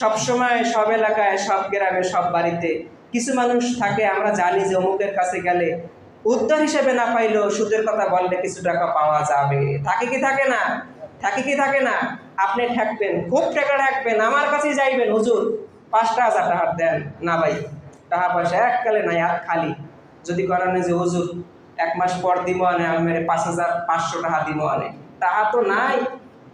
সবসময় সব এলাকায়, সব গ্রামে, সব বাড়িতে। কিছু মানুষ থাকে, আমরা জানি যে অমুকের কাছে গেলে উদ্ধার হিসেবে না পাইলেও সুদের কথা বললে কিছু টাকা পাওয়া যাবে। থাকে কি থাকে না? থাকে কি থাকে না? আপনি ঠেকবেন, খুব টাকা ঠেকবেন, আমার কাছেই যাইবেন, হুজুর, পাঁচটা হাজার টাকা দেন। না ভাই, টাকা পয়সা এককালে নাই, আর খালি। যদি করেন যে, হুজুর, এক মাস পর দিব আনে, আমি মেরে পাঁচ হাজার, পাঁচশো টাকা দিব আনে। টাকা তো নাই।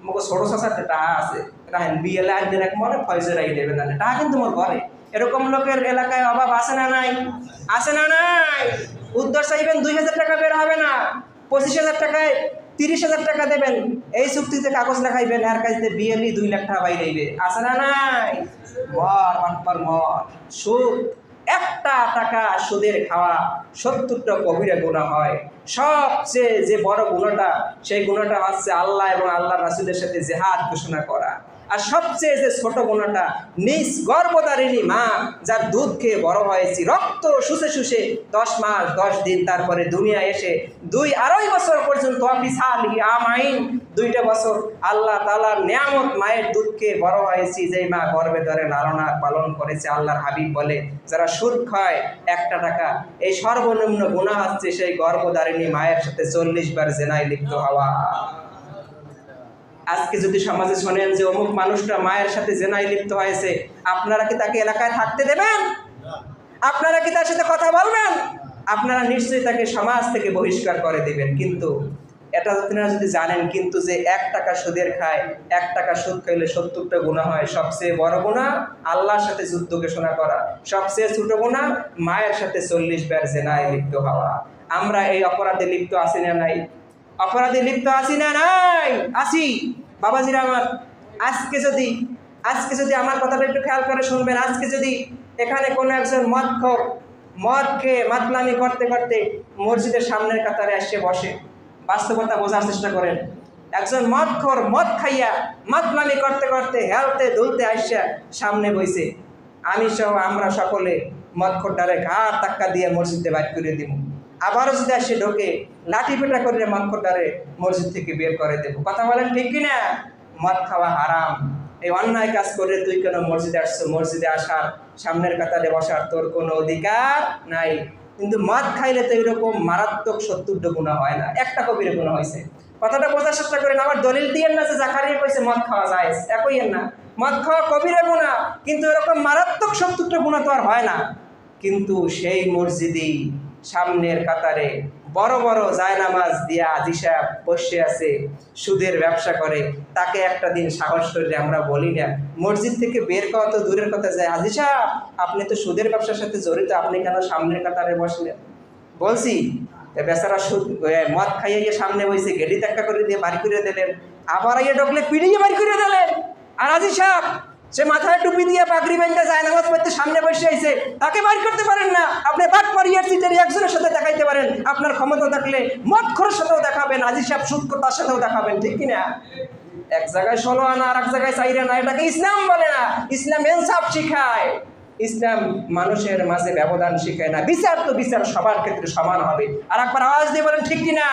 মোক ছোট চাচাতে টাকা আছে রাহেন বিয়েলে একদিন এক মনে ফয়জে রাই দেবে না, টাকা কিন্তু মোর ঘরে। এরকম লোকের এলাকায় অভাব আছে না নাই? আছে না নাই? উদ্ধার চাইবেন দুই হাজার টাকা বের হবে না। পঁচিশ হাজার টাকায় তিরিশ হাজার টাকা দেবেন। এই চুক্তিতে কাগজ লেখাইবেন, আর কাছে বিয়েলি দুই লাখ টাকা বাইরে আছে না নাই? মর অনপর মর সুদ একটা টাকা সুদের খাওয়া সত্তরটা কবিরা গুণা হয়। সবচেয়ে যে বড় গুণাটা, সেই গুণাটা হচ্ছে আল্লাহ এবং আল্লাহ রাসুলের সাথে জেহাদ ঘোষণা করা। আর সবচেয়ে যে ছোট গুণাটা, নিজ গর্ভধারিণী মা, যার দুধ খেয়ে বড় হয়েছি, রক্ত শুষে শুষে দশ মাস, দশ দিন তারপরে দুনিয়া এসে দুই আড়াই বছর সর্বনিম্ন গুণা সেই মায়ের সাথে চল্লিশ বার জেনায় লিপ্ত হওয়া। আজকে যদি সমাজে শোনেন যে অমুক মানুষটা মায়ের সাথে জেনায় লিপ্ত হয়েছে, আপনারা কি তাকে এলাকায় থাকতে দেবেন? আপনারা কি তার সাথে কথা বলবেন? আপনারা নিশ্চয়ই তাকে সমাজ থেকে বহিষ্কার করে দেবেন, কিন্তু এটা আপনারা যদি জানেন, কিন্তু যে এক টাকা সুদের খায়, এক টাকা সুদ খাইলে সত্তরটা গুণা হয়। সবচেয়ে বড় গুণা আল্লাহর সাথে যুদ্ধ ঘোষণা করা। সবচেয়ে ছোট গুণা মায়ের সাথে চল্লিশ বার জেনায় লিপ্ত হওয়া। আমরা এই অপরাধে লিপ্ত আছি না নাই? অপরাধে লিপ্ত আছি না নাই? আসি বাবাজিরা আমার, আজকে যদি আজকে যদি আমার কথাটা একটু খেয়াল করে শুনবেন। আজকে যদি এখানে কোনো একজন মদ খোর, মদ খেয়ে মাতলামি করতে করতে মসজিদের সামনের কাতারে এসে বসে বাস্তবতা বোঝার চেষ্টা করেন। একজন মদ খোর মদ খাইয়া মাতলামি করতে করতে হেলতে দুলতে আসিয়া সামনে বইছে, আমি সহ আমরা সকলে মদ খোরটারে ঘাট টাক্কা দিয়ে মসজিদে বাইর করে দিব। আবারও যদি আসে ঢোকে, লাঠি পেটা করে মদ খোরটারে মসজিদ থেকে বের করে দেব। কথা বলেন ঠিক কিনা? মদ খাওয়া হারাম। এই অন্যায় কাজ করে তুই কেন মসজিদে আসছো? মসজিদে আসার সামনের কাতারে বসার তোর কোনো অধিকার নাই। কিন্তু মদ খাইলে তো এরকম মারাত্মক সত্তর গুণা হয় না। একটা কবির গুণা হয়েছে কথাটা বোঝার চেষ্টা করেন আবার দলিল দিয়ে না যে জাকারিয়া কইছে মদ খাওয়া যায় একই না। মদ খাওয়া কবিরা গুণা, কিন্তু এরকম মারাত্মক সত্তরটা গুণা তো আর হয় না। কিন্তু সেই মসজিদেই সামনের কাতারে বড় বড় জায়নামাজ দিয়া আজি সাহেব বসে আছে, সুদের ব্যবসা করে। তাকে একটা দিন সাহস করলে আমরা বলি না, মসজিদ থেকে বের করা তো দূরের কথা যায়। আজি সাহেব, আপনি তো সুদের ব্যবসার সাথে জড়িত, আপনি কেন সামনের কাতারে বসলেন? বলছি বেচারা সুদ মদ খাইয়ে গিয়ে সামনে বসে গেলি ধাক্কা করে দিয়ে বাড়ি করে দিলেন। আবার আইয়ে ঢুকলে, পিড়িয়ে বাড়ি করে দিলেন। আর আজি সাহেব সে মাথায় টুপি দিয়ে পাগড়ি বেঁধে যায় নামাজ পড়তে সামনে বসে আইছে তাকে বাইর করতে পারেন না। আপনি বাট মারিয়ার সিটের একজনের সাথে দেখাইতে পারেন। আপনার ক্ষমতা থাকলে মদ খোরের সাথেও দেখাবেন আজি সাহেব সুদ তার সাথেও দেখাবেন, ঠিক কিনা? এক জায়গায় ষোলো আনা আর এক জায়গায় চাইরে না, এটাকে ইসলাম বলে না। ইসলাম এনসাফ শিখায়। ইসলাম মানুষের মাঝে ব্যবধান শিখায় না। বিচার তো বিচার সবার ক্ষেত্রে সমান হবে। আর একবার আওয়াজ দিয়ে বলেন, ঠিক কিনা?